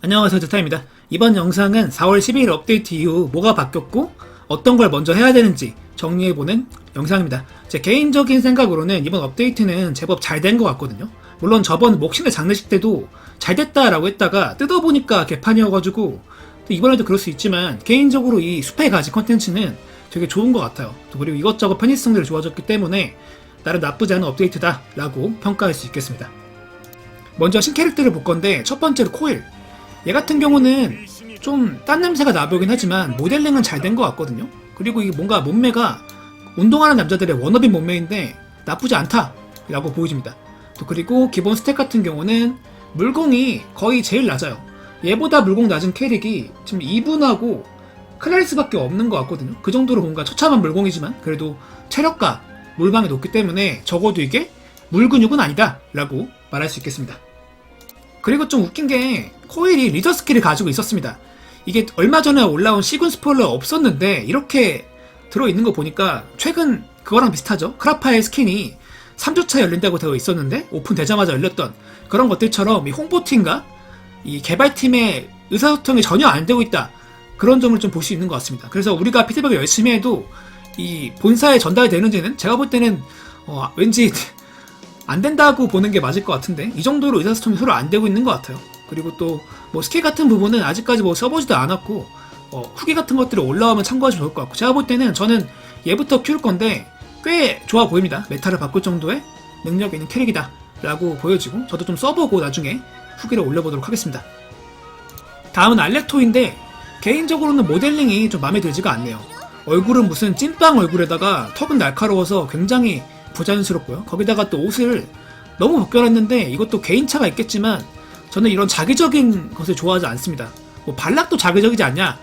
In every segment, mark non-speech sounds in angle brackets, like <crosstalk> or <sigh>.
안녕하세요 제타입니다. 이번 영상은 4월 12일 업데이트 이후 뭐가 바뀌었고 어떤 걸 먼저 해야 되는지 정리해보는 영상입니다. 제 개인적인 생각으로는 이번 업데이트는 제법 잘 된 것 같거든요. 물론 저번 목신의 장례식 때도 잘 됐다라고 했다가 뜯어보니까 개판이어가지고 또 이번에도 그럴 수 있지만 개인적으로 이 숲의 가지 컨텐츠는 되게 좋은 것 같아요. 또 그리고 이것저것 편의성들이 좋아졌기 때문에 나름 나쁘지 않은 업데이트다 라고 평가할 수 있겠습니다. 먼저 신캐릭터를 볼 건데 첫 번째로 코일 얘 같은 경우는 좀 딴 냄새가 나보긴 하지만 모델링은 잘 된 것 같거든요. 그리고 이게 뭔가 몸매가 운동하는 남자들의 워너비 몸매인데 나쁘지 않다라고 보여집니다. 또 그리고 기본 스택 같은 경우는 물공이 거의 제일 낮아요. 얘보다 물공 낮은 캐릭이 지금 2분하고 클라리스밖에 없는 것 같거든요. 그 정도로 뭔가 처참한 물공이지만 그래도 체력과 물방이 높기 때문에 적어도 이게 물근육은 아니다라고 말할 수 있겠습니다. 그리고 좀 웃긴 게 코일이 리더 스킬을 가지고 있었습니다. 이게 얼마 전에 올라온 시군 스포일러 없었는데 이렇게 들어있는 거 보니까 최근 그거랑 비슷하죠. 크라파의 스킨이 3주차 열린다고 되어 있었는데 오픈되자마자 열렸던 그런 것들처럼 이 홍보팀과 이 개발팀의 의사소통이 전혀 안 되고 있다. 그런 점을 좀 볼 수 있는 것 같습니다. 그래서 우리가 피드백을 열심히 해도 이 본사에 전달이 되는지는 제가 볼 때는 어, 왠지 안 된다고 보는 게 맞을 것 같은데 이 정도로 의사소통이 서로 안 되고 있는 것 같아요. 그리고 또 뭐 스킬 같은 부분은 아직까지 뭐 써보지도 않았고 어, 후기 같은 것들이 올라오면 참고하시면 좋을 것 같고 제가 볼 때는 저는 얘부터 키울 건데 꽤 좋아 보입니다. 메타를 바꿀 정도의 능력 있는 캐릭이다 라고 보여지고 저도 좀 써보고 나중에 후기를 올려보도록 하겠습니다. 다음은 알렉토인데 개인적으로는 모델링이 좀 마음에 들지가 않네요. 얼굴은 무슨 찐빵 얼굴에다가 턱은 날카로워서 굉장히 부자연스럽고요. 거기다가 또 옷을 너무 벗겨놨는데 이것도 개인차가 있겠지만 저는 이런 자기적인 것을 좋아하지 않습니다. 뭐 발락도 자기적이지 않냐?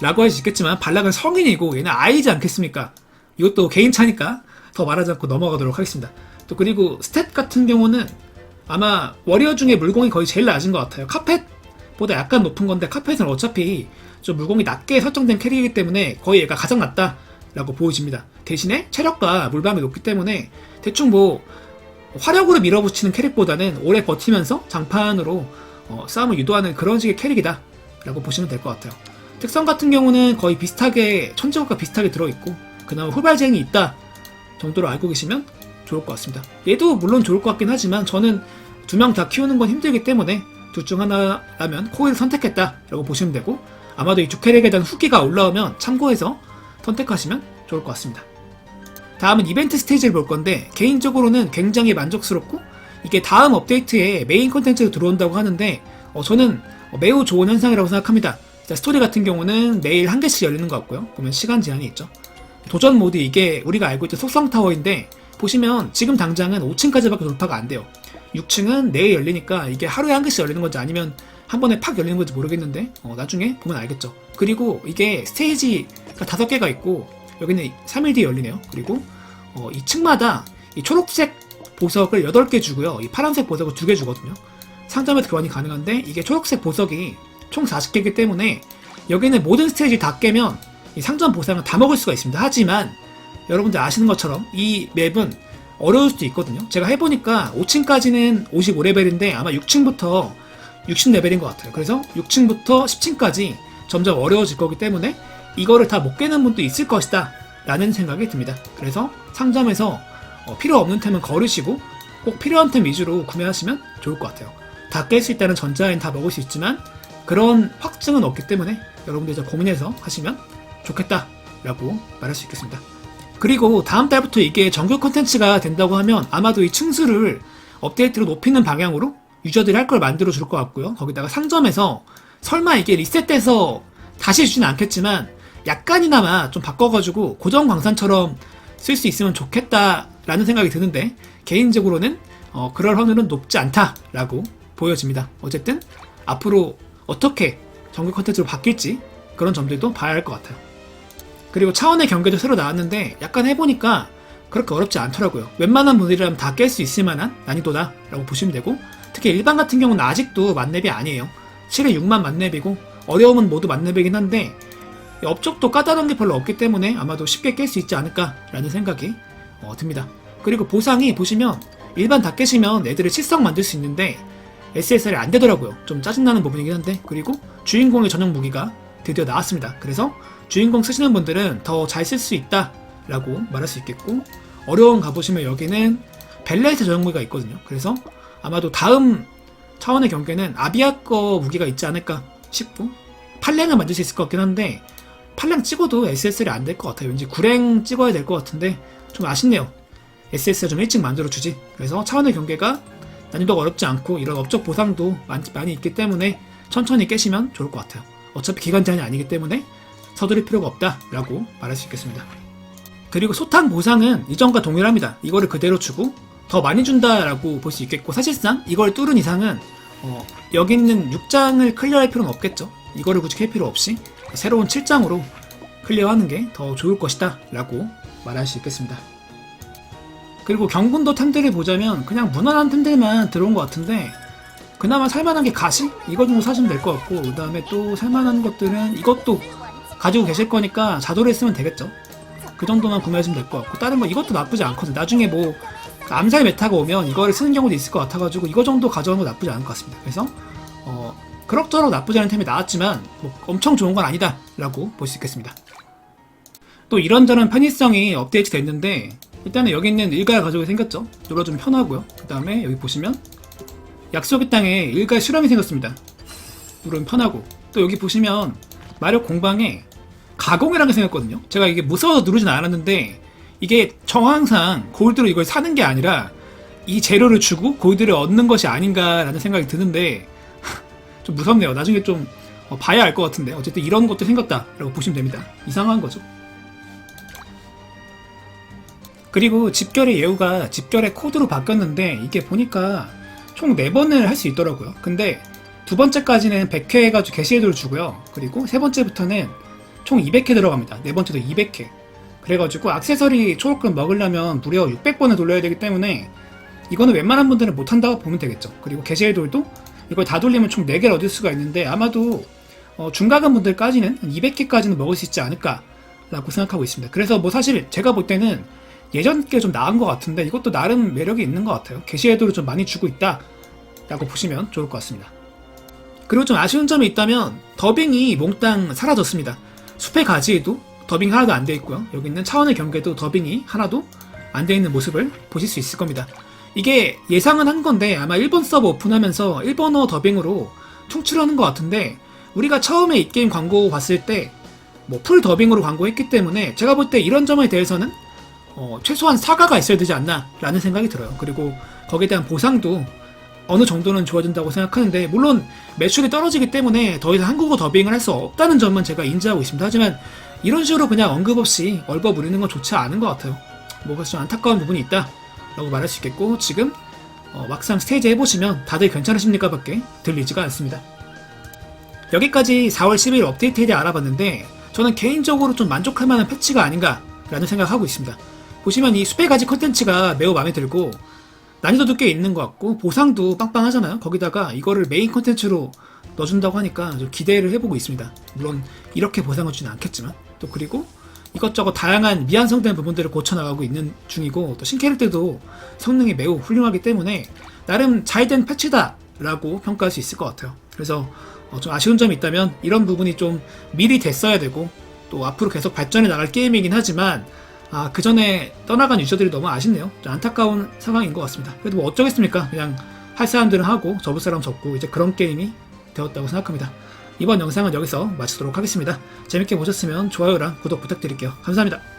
라고 할 수 있겠지만 발락은 성인이고 얘는 아이지 않겠습니까? 이것도 개인차니까 더 말하지 않고 넘어가도록 하겠습니다. 또 그리고 스탯 같은 경우는 아마 워리어 중에 물공이 거의 제일 낮은 것 같아요. 카펫보다 약간 높은 건데 카펫은 어차피 좀 물공이 낮게 설정된 캐릭이기 때문에 거의 얘가 가장 낮다 라고 보여집니다. 대신에 체력과 물방이 높기 때문에 대충 뭐 화력으로 밀어붙이는 캐릭보다는 오래 버티면서 장판으로 어, 싸움을 유도하는 그런 식의 캐릭이다 라고 보시면 될 것 같아요. 특성 같은 경우는 거의 비슷하게 천지국과 비슷하게 들어있고 그나마 후발쟁이 있다 정도로 알고 계시면 좋을 것 같습니다. 얘도 물론 좋을 것 같긴 하지만 저는 두 명 다 키우는 건 힘들기 때문에 둘 중 하나라면 코일을 선택했다 라고 보시면 되고 아마도 이 두 캐릭에 대한 후기가 올라오면 참고해서 선택하시면 좋을 것 같습니다. 다음은 이벤트 스테이지를 볼 건데 개인적으로는 굉장히 만족스럽고 이게 다음 업데이트에 메인 콘텐츠로 들어온다고 하는데 어, 저는 매우 좋은 현상이라고 생각합니다. 자, 스토리 같은 경우는 매일 한 개씩 열리는 것 같고요. 보면 시간 제한이 있죠. 도전 모드 이게 우리가 알고 있던 속성 타워인데 보시면 지금 당장은 5층까지밖에 돌파가 안 돼요. 6층은 내일 열리니까 이게 하루에 한 개씩 열리는 건지 아니면 한 번에 팍 열리는 건지 모르겠는데 어, 나중에 보면 알겠죠. 그리고 이게 스테이지가 다섯 개가 있고 여기는 3일 뒤에 열리네요. 그리고 어, 이 층마다 이 초록색 보석을 8개 주고요. 이 파란색 보석을 2개 주거든요. 상점에서 교환이 가능한데 이게 초록색 보석이 총 40개이기 때문에 여기는 모든 스테이지 다 깨면 이 상점 보상을 다 먹을 수가 있습니다. 하지만 여러분들 아시는 것처럼 이 맵은 어려울 수도 있거든요. 제가 해보니까 5층까지는 55레벨인데 아마 6층부터 60레벨인 것 같아요. 그래서 6층부터 10층까지 점점 어려워질 거기 때문에 이거를 다 못 깨는 분도 있을 것이다 라는 생각이 듭니다. 그래서 상점에서 어, 필요 없는 템은 거르시고 꼭 필요한 템 위주로 구매하시면 좋을 것 같아요. 다 깰 수 있다는 전자엔 다 먹을 수 있지만 그런 확증은 없기 때문에 여러분들 이제 고민해서 하시면 좋겠다 라고 말할 수 있겠습니다. 그리고 다음 달부터 이게 정규 컨텐츠가 된다고 하면 아마도 이 층수를 업데이트로 높이는 방향으로 유저들이 할 걸 만들어 줄 것 같고요. 거기다가 상점에서 설마 이게 리셋돼서 다시 주진 않겠지만 약간이나마 좀 바꿔가지고 고정 광산처럼 쓸 수 있으면 좋겠다라는 생각이 드는데 개인적으로는 어, 그럴 확률은 높지 않다라고 보여집니다. 어쨌든 앞으로 어떻게 정규 컨텐츠로 바뀔지 그런 점들도 봐야 할 것 같아요. 그리고 차원의 경계도 새로 나왔는데 약간 해보니까 그렇게 어렵지 않더라고요. 웬만한 분들이라면 다 깰 수 있을 만한 난이도다라고 보시면 되고 특히 일반 같은 경우는 아직도 만렙이 아니에요. 7에 6만 만렙이고 어려움은 모두 만렙이긴 한데 업적도 까다로운 게 별로 없기 때문에 아마도 쉽게 깰 수 있지 않을까라는 생각이 어, 듭니다. 그리고 보상이 보시면 일반 다 깨시면 애들을 칠성 만들 수 있는데 SSR이 안 되더라고요. 좀 짜증나는 부분이긴 한데 그리고 주인공의 전용 무기가 드디어 나왔습니다. 그래서 주인공 쓰시는 분들은 더 잘 쓸 수 있다라고 말할 수 있겠고 어려운 가보시면 여기는 벨레트 전용 무기가 있거든요. 그래서 아마도 다음 차원의 경계는 아비아 거 무기가 있지 않을까 싶고 팔랭을 만들 수 있을 것 같긴 한데 팔랭 찍어도 SSL이 안 될 것 같아요. 왠지 구랭 찍어야 될 것 같은데 좀 아쉽네요. SS가 좀 일찍 만들어주지. 그래서 차원의 경계가 난이도가 어렵지 않고 이런 업적 보상도 많, 많이 있기 때문에 천천히 깨시면 좋을 것 같아요. 어차피 기간 제한이 아니기 때문에 서두를 필요가 없다라고 말할 수 있겠습니다. 그리고 소탕 보상은 이전과 동일합니다. 이거를 그대로 주고 더 많이 준다라고 볼 수 있겠고 사실상 이걸 뚫은 이상은 어, 여기 있는 6장을 클리어할 필요는 없겠죠. 이거를 굳이 캘 필요 없이 새로운 7장으로 클리어하는 게 더 좋을 것이다 라고 말할 수 있겠습니다. 그리고 경군도 템들을 보자면 그냥 무난한 템들만 들어온 것 같은데 그나마 살만한 게 가시? 이거 정도 사시면 될 것 같고 그 다음에 또 살만한 것들은 이것도 가지고 계실 거니까 자도를 쓰면 되겠죠. 그 정도만 구매하시면 될 것 같고 다른 거 이것도 나쁘지 않거든. 나중에 뭐 암살 메타가 오면 이거를 쓰는 경우도 있을 것 같아가지고 이거 정도 가져오는 거 나쁘지 않을 것 같습니다. 그래서 어, 그럭저럭 나쁘지 않은 템이 나왔지만 뭐 엄청 좋은 건 아니다라고 볼 수 있겠습니다. 또 이런저런 편의성이 업데이트 됐는데 일단은 여기 있는 일가 가족이 생겼죠. 눌러 좀 편하고요. 그 다음에 여기 보시면 약속의 땅에 일가 실험이 생겼습니다. 누르면 편하고 또 여기 보시면 마력 공방에 가공이라는 게 생겼거든요. 제가 이게 무서워서 누르진 않았는데 이게 정황상 골드로 이걸 사는 게 아니라 이 재료를 주고 골드를 얻는 것이 아닌가라는 생각이 드는데 <laughs> 좀 무섭네요. 나중에 좀 어, 봐야 알 것 같은데 어쨌든 이런 것도 생겼다라고 보시면 됩니다. 이상한 거죠. 그리고 집결의 예우가 집결의 코드로 바뀌었는데 이게 보니까 총 4번을 할 수 있더라고요. 근데 두 번째까지는 100회 해가지고 게시해도를 주고요. 그리고 세 번째부터는 총 200회 들어갑니다. 네 번째도 200회. 그래가지고 액세서리 초록금 먹으려면 무려 600번을 돌려야 되기 때문에 이거는 웬만한 분들은 못한다고 보면 되겠죠. 그리고 게시해돌도 이걸 다 돌리면 총 4개를 얻을 수가 있는데 아마도 어, 중가간 분들까지는 200개까지는 먹을 수 있지 않을까라고 생각하고 있습니다. 그래서 뭐 사실 제가 볼 때는 예전 게 좀 나은 것 같은데 이것도 나름 매력이 있는 것 같아요. 게시에도를 좀 많이 주고 있다라고 보시면 좋을 것 같습니다. 그리고 좀 아쉬운 점이 있다면 더빙이 몽땅 사라졌습니다. 숲의 가지에도 더빙 하나도 안 돼 있고요. 여기 있는 차원의 경계도 더빙이 하나도 안 돼 있는 모습을 보실 수 있을 겁니다. 이게 예상은 한 건데 아마 일본 서버 오픈하면서 일본어 더빙으로 퉁칠하는 것 같은데 우리가 처음에 이 게임 광고 봤을 때 뭐 풀 더빙으로 광고했기 때문에 제가 볼 때 이런 점에 대해서는 어, 최소한 사과가 있어야 되지 않나라는 생각이 들어요. 그리고 거기에 대한 보상도 어느 정도는 주어진다고 생각하는데 물론 매출이 떨어지기 때문에 더 이상 한국어 더빙을 할 수 없다는 점은 제가 인지하고 있습니다. 하지만 이런 식으로 그냥 언급 없이 얼버무리는 건 좋지 않은 것 같아요. 뭐가 좀 안타까운 부분이 있다라고 말할 수 있겠고 지금 어, 막상 스테이지 해보시면 다들 괜찮으십니까 밖에 들리지가 않습니다. 여기까지 4월 10일 업데이트에 대해 알아봤는데 저는 개인적으로 좀 만족할 만한 패치가 아닌가라는 생각을 하고 있습니다. 보시면 이 숲의 가지 컨텐츠가 매우 마음에 들고 난이도도 꽤 있는 것 같고 보상도 빵빵하잖아요. 거기다가 이거를 메인 컨텐츠로 넣어준다고 하니까 좀 기대를 해보고 있습니다. 물론 이렇게 보상을 주진 않겠지만 또 그리고 이것저것 다양한 미완성된 부분들을 고쳐나가고 있는 중이고 또 신캐릭터도 성능이 매우 훌륭하기 때문에 나름 잘 된 패치다라고 평가할 수 있을 것 같아요. 그래서 어, 좀 아쉬운 점이 있다면 이런 부분이 좀 미리 됐어야 되고 또 앞으로 계속 발전해 나갈 게임이긴 하지만 아, 그 전에 떠나간 유저들이 너무 아쉽네요. 좀 안타까운 상황인 것 같습니다. 그래도 뭐 어쩌겠습니까? 그냥 할 사람들은 하고 접을 사람 접고 이제 그런 게임이 되었다고 생각합니다. 이번 영상은 여기서 마치도록 하겠습니다. 재밌게 보셨으면 좋아요랑 구독 부탁드릴게요. 감사합니다.